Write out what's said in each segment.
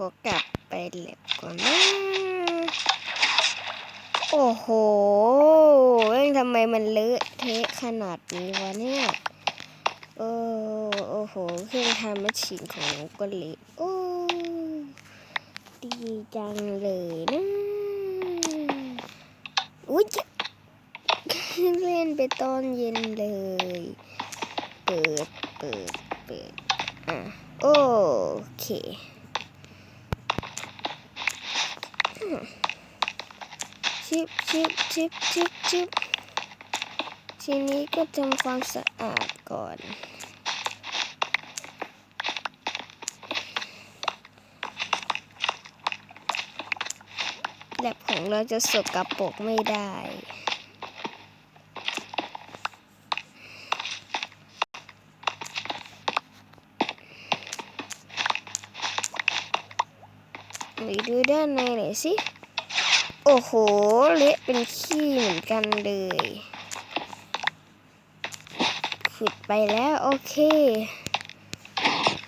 ก็กลับไปเล็บก่อนนะโอ้โหเอ้ยทำไมมันเลอะเทะขนาดนี้วะเนี่ยโอ้โอ้โหเครื่องทำแมชชีนของหนูก็เละโอ้ดีจังเลยนะอุ้ยเล่นไปตอนเย็นเลย เปิดเปิดเปิดอะโอเคอืม ชิบชิบชิบชิบชิบทีนี้ก็ทำความสะอาดก่อนแลบของเราจะสกปรกไม่ได้ ไปดูด้านในหน่อยสิ อ้โห เละเป็นขี้เหมือนกันเลย ขุดไปแล้วโอเค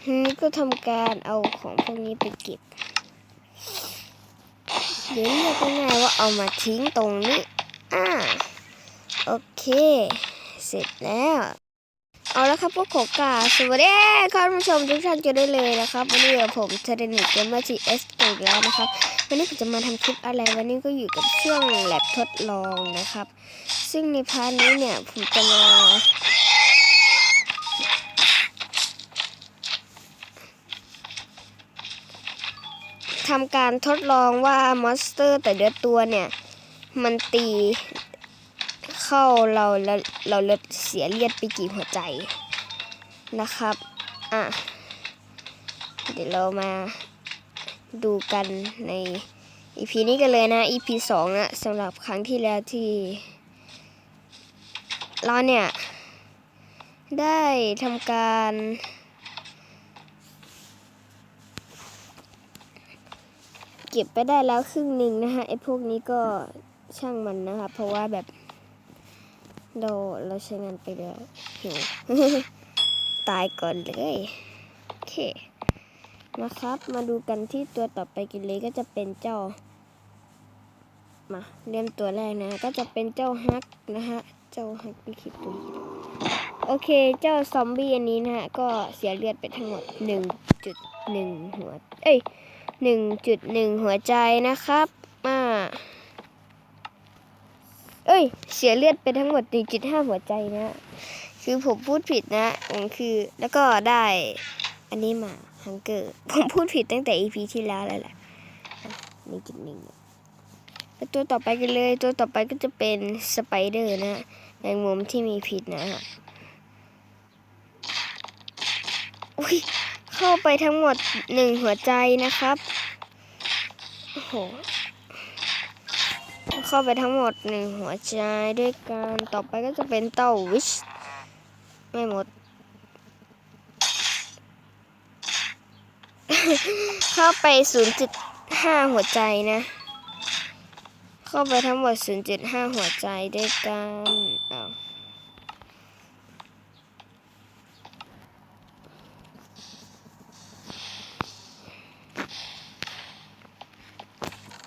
นี้ก็ทำการเอาของพวกนี้ไปเก็บ เดี๋ยวเรียกง่ายว่าเอามาทิ้งตรงนี้ อ่า โอเค เสร็จแล้ว เอาละครับพวกขอกาสวัสดีครับผู้ชมทุกท่านกันได้เลยนะครับวันนี้ผมเทเรนิกเกมเมอร์ทีเอสอีกแล้วนะครับวันนี้ผมจะมาทำคลิปอะไรวันนี้ก็อยู่กับช่วงแลบทดลองนะครับ ซึ่งในพาร์ทนี้เนี่ยผมจะมาทำการทดลองว่ามอนสเตอร์แต่เดียวตัวเนี่ย มันตี เข้าเราแล้วเราเลือดเสียเลือดไปกี่หัวใจนะครับ อะ เดี๋ยวเรามาดูกันใน EP นี้กันเลยนะ EP สองนะสำหรับครั้งที่แล้วที่ เราเนี่ย ได้ทำการเก็บไปได้แล้วครึ่งหนึ่งนะฮะไอ้พวกนี้ก็ช่างมันนะคะเพราะว่าแบบ เราเราใช้งานไปแล้วหิวตายก่อนเลยโอเคนะครับ มาดูกันที่ตัวต่อไปกันเลยก็จะเป็นเจ้า มาเริ่มตัวแรกนะ ก็จะเป็นเจ้าฮักนะฮะ เจ้าฮักไปคิดตัวโอเค เจ้าซอมบี้อันนี้นะฮะ ก็เสียเลือดไปทั้งหมดหนึ่งจุดหนึ่งหัว เอ้ยหนึ่งจุดหนึ่งหัวใจนะครับ เอ้ย เสียเลือดไปทั้งหมดหนึ่งจุดห้าหัวใจนะ คือผมพูดผิดนะคือแล้วก็ได้อันนี้มาฮังเกอร์ ผมพูดผิดตั้งแต่ EP ที่แล้วแล้วแหละหนึ่งจุดหนึ่งแล้วตัวต่อไปกันเลย ตัวต่อไปก็จะเป็นสไปเดอร์นะแมงมุมที่มีพิษนะฮะอุ้ยเข้าไปทั้งหมดหนึ่งหัวใจนะครับ โอ้โห เข้าไปทั้งหมดหนึ่งหัวใจด้วยกันต่อไปก็จะเป็นเต้าวิช ไม่หมด เข้าไป 0.5 หัวใจนะ เข้าไปทั้งหมด 0.5 หัวใจด้วยกันอ้าว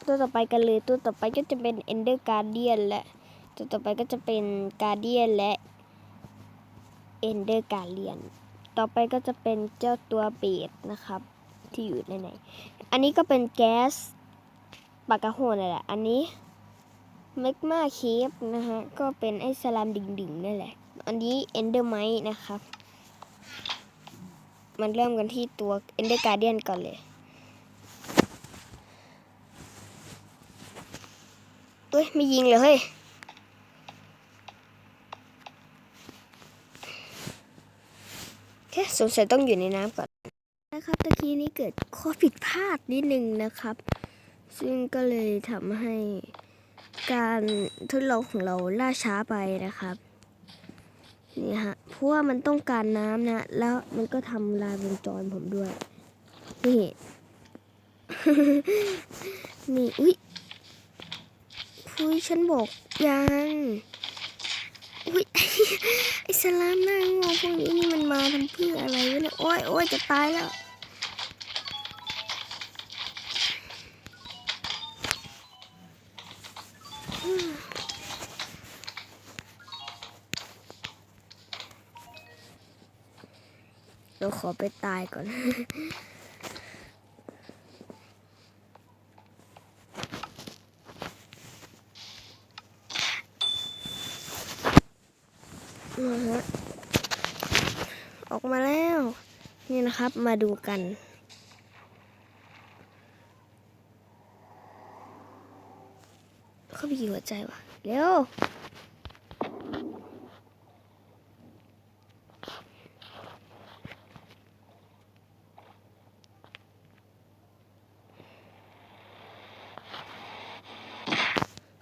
ตัวต่อไปกันเลยตัวต่อไปก็จะเป็น Ender Guardian และตัวต่อไปก็จะเป็น Guardian และ Ender Guardian ต่อไปก็จะเป็นเจ้าตัวเบดนะครับ ที่อยู่ในไหน อันนี้ก็เป็นแก๊สปากกาโฮนั่นแหละ อันนี้เมกมาเคฟนะฮะ ก็เป็นไอ้สลามดิ่งๆนั่นแหละ อันนี้ Ender m i t e นะครับ มันเริ่มกันที่ตัว Ender Guardian ก่อนเลย เอ้ยไม่ยิงเลยเฮ้ยแค่สงสัยต้องอยู่ในน้ำก่อนนะครับตะกี้นี้เกิดข้อผิดพลาดนิดนึงนะครับ ซึ่งก็เลยทำให้การทดลองของเราล่าช้าไปนะครับนี่ฮะเพราะว่ามันต้องการน้ำนะ แล้วมันก็ทำลายวงจรผมด้วย นี่ นี่ อุ้ย อุ้ยฉันบอกยังอุ้ยไอ้สลามน่างอพวกนี้นี่มันมาทำเพื่ออะไรวะเนี่ยโอ้ยโอ้ยจะตายแล้วเราขอไปตายก่อน นะครับ มาดูกัน เข้าไปกี่หัวใจวะ เร็ว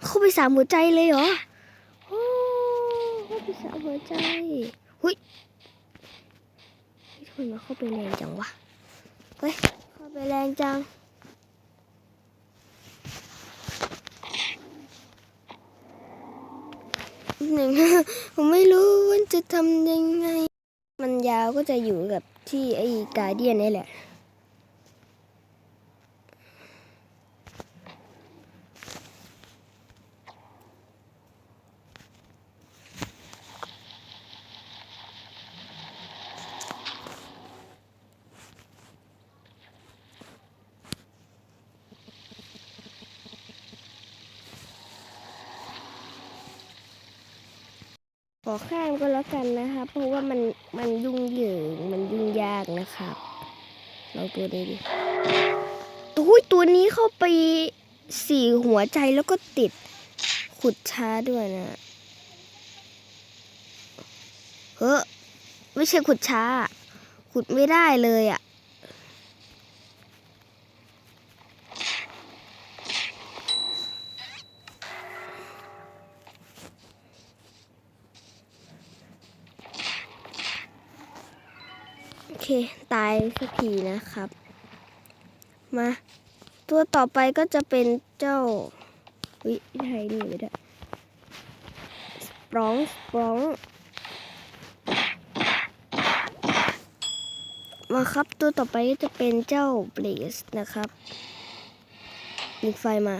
เข้าไปสามหัวใจเลยเหรอ โอ้ เข้าไปสามหัวใจ มมันเข้าไปแรงจังวะ เฮ้ย เข้าไปแรงจัง หนึ่ง ผมไม่รู้ว่าจะทำยังไง มันยาวก็จะอยู่กับที่ไอ้กาเดียนนี่แหละ ขอข้ามก็แล้วกันนะคะเพราะว่ามันมันยุ่งเหยิงมันยุ่งยากนะครับลองตัวนี้ดิอุ้ยตัวนี้เข้าไปสี่หัวใจแล้วก็ติดขุดช้าด้วยนะเฮ้อไม่ใช่ขุดช้า ขุดไม่ได้เลยอะ่ะ ตายสักทีนะครับ มา ตัวต่อไปก็จะเป็นเจ้า วิไทยนี่ไปด้สปรองสปรองมาครับตัวต่อไปก็จะเป็นเจ้าเบลสนะครับมีไฟมา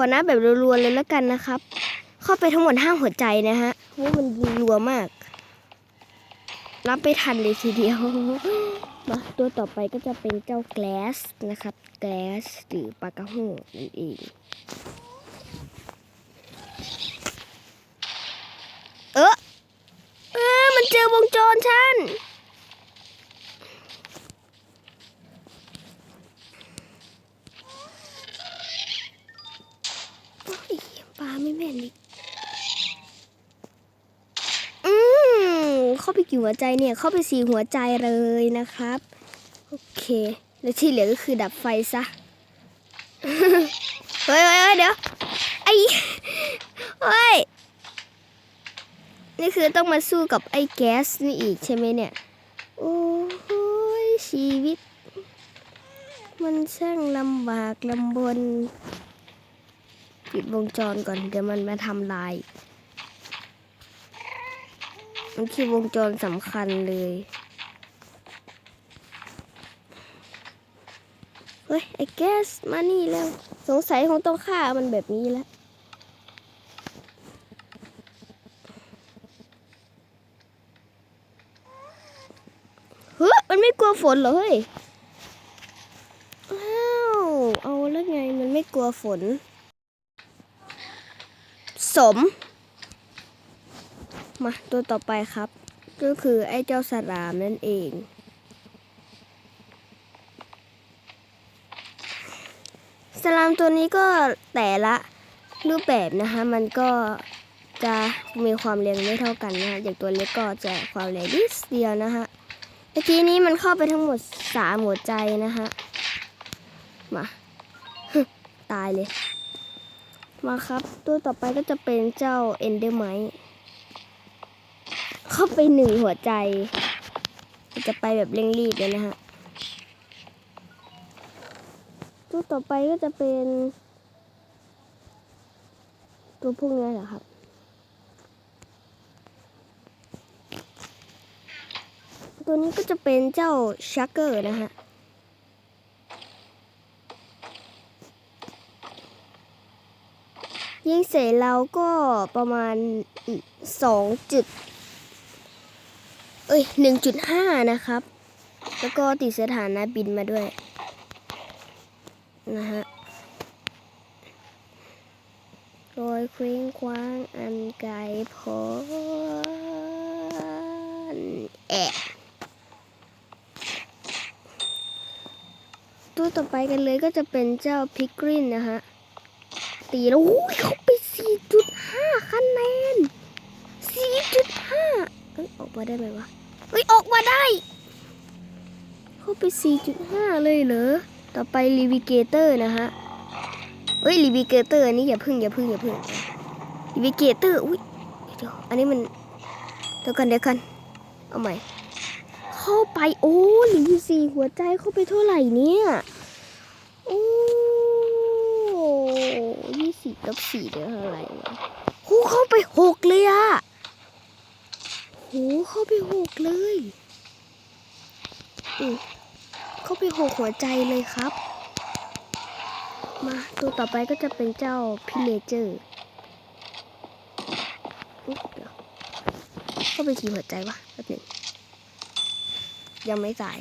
อนับแบบรัวๆเลยแล้วกันนะครับ เข้าไปทั้งหมดห้าหัวใจนะฮะเพราะว่ามันรัวมากนับไปทันเลยทีเดียวมาตัวต่อไปก็จะเป็นเจ้าแกลสนะครับ แกลสหรือปลากระหูนั่นเองเออเออมันเจอวงจรฉัน โอ้ยปลาไม่แม่นอีกอืมเข้าไป กี่หัวใจเนี่ยเข้าไปสี่หัวใจเลยนะครับ โอเค แล้วที่เหลือก็คือดับไฟซะเฮ้ยเฮ้ยเฮ้ยเดี๋ยว ไอ้เฮ้ย นี่คือต้องมาสู้กับไอ้แก๊สนี่อีกใช่ไหมเนี่ย โอ้ยชีวิต มันช่างลำบากลำบน ปิดวงจรก่อนเดี๋ยวมันมาทำลาย มันคือวงจรสำคัญเลย เฮ้ย ไอ้แก๊สมานี่แล้ว สงสัยคงต้องฆ่ามันแบบนี้แล้วเฮ้ยมันไม่กลัวฝนเหรอเฮ้ยอ้าวเอาแล้วไงมันไม่กลัวฝน สม มาตัวต่อไปครับ ก็คือไอ้เจ้าสรามนั่นเอง สลามตัวนี้ก็แต่ละรูปแบบนะคะ มันก็จะมีความเร็วไม่เท่ากันนะคะอย่างตัวเล็กก็จะความเร็วนิดเดียวนะคะเมื่อกี้นี้มันเข้าไปทั้งหมดสามหัวใจนะคะมาตายเลย มาครับ ตัวต่อไปก็จะเป็นเจ้าเอนเดอร์ไม เข้าไปหนึ่งหัวใจ จะไปแบบเร่งรีบเลยนะฮะตัวต่อไปก็จะเป็น ตัวพวกนี้แหละครับตัวนี้ก็จะเป็นเจ้าชักเกอร์นะฮะยิงเสร็จเราก็ประมาณสองจุด เอ้ยหนึ่งจุดห้านะครับ แล้วก็ติดสถานะบินมาด้วย นะฮะโรยเคว้งคว้างอันไกลพ้นแอะตัวต่อไปกันเลยก็จะเป็นเจ้าพิกรินนะฮะ ตีแล้วโอ้ยเขาไป 4.5 คะแนน 4.5 เอ้ยออกมาได้ไหมวะ เฮ้ยออกมาได้ เข้าไป 4.5 เลยเหรอ ต่อไปรีวิเกเตอร์นะฮะ เฮ้ยรีวิเกเตอร์อันนี้อย่าพึ่งอย่าพึ่งอย่าพึ่งรีวิเกเตอร์ อุ้ยเดี๋ยวอันนี้มันเดี๋ยวกันเดี๋ยวกัน เอาใหม่ เข้าไปโอ้รีวิสี่หัวใจเข้าไปเท่าไหร่เนี่ยโอ้ยี่สิบลบสี่เดี๋ยวเท่าไหร่วะโหเข้าไปหกเลยอะ โหเข้าไปหกเลยอืเข้าไปหกหัวใจเลยครับ มาตัวต่อไปก็จะเป็นเจ้าพิเลเจอร์เข้าไปกี่หัวใจวะแป๊บหนึ่งยังไม่ตาย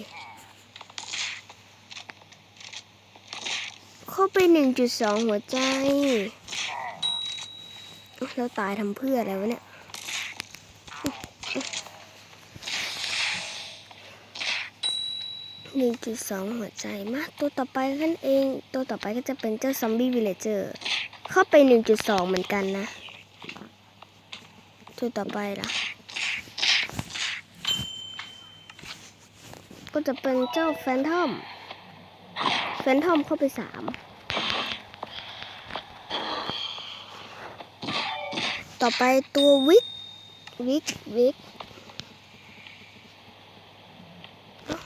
เข้าไป1.2หัวใจอุ๊ยแล้วตายทำเพื่ออะไรวะเนี่ย หนึ่งจุดสองหัวใจมาตัวต่อไปกันเอง ตัวต่อไปก็จะเป็นเจ้าซอมบี้วิลเลเจอร์เข้าไป 1.2 เหมือนกันนะ ตัวต่อไปล่ะ ก็จะเป็นเจ้าแฟนทอม แฟนทอมเข้าไปสามต่อไปตัววิกวิกวิกเอ้า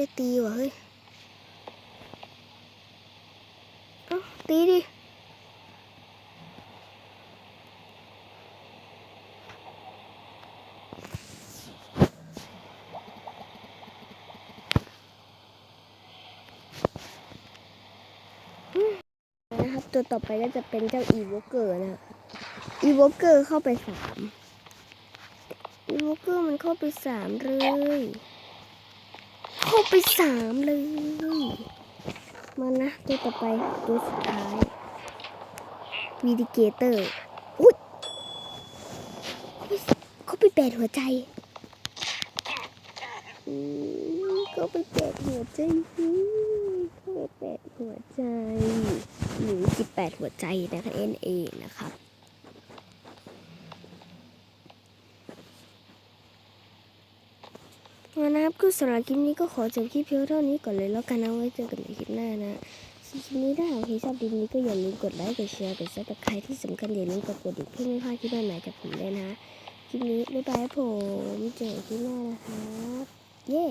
ไม่ตีว่ะเฮ้ยตีดิ นะครับ ตัวต่อไปก็จะเป็นเจ้าอีวอเกอร์นะอีวอเกอร์เข้าไปสามอีวอเกอร์มันเข้าไปสามเลย เข้าไปสามเลย มานะ ตัวต่อไป ตัวสุดท้ายวีดิเกเตอร์ อุ้ยเขาไปแปดหัวใจอืมเขาไปแปดหัวใจอืมเขาไปแปดหัวใจหรือ18หัวใจนะคะเอ็นเอนะครับวันนะครับก็ สำหรับคลิปนี้ก็ขอจบคลิปเพียงเท่านี้ก่อนเลยแล้วกันนะไว้เจอกันในคลิปหน้านะคลิปนี้ถ้าหากใครชอบคลิปนี้ก็อย่าลืมกดไลค์กดแชร์กดซับสไครต์ที่สำคัญอย่าลืมกดกระดิ่งเพื่อไม่พลาดคลิปใหม่ๆจากผมเลยนะคลิปนี้บ๊ายบายผมเจอกันคลิปหน้านะครับเย้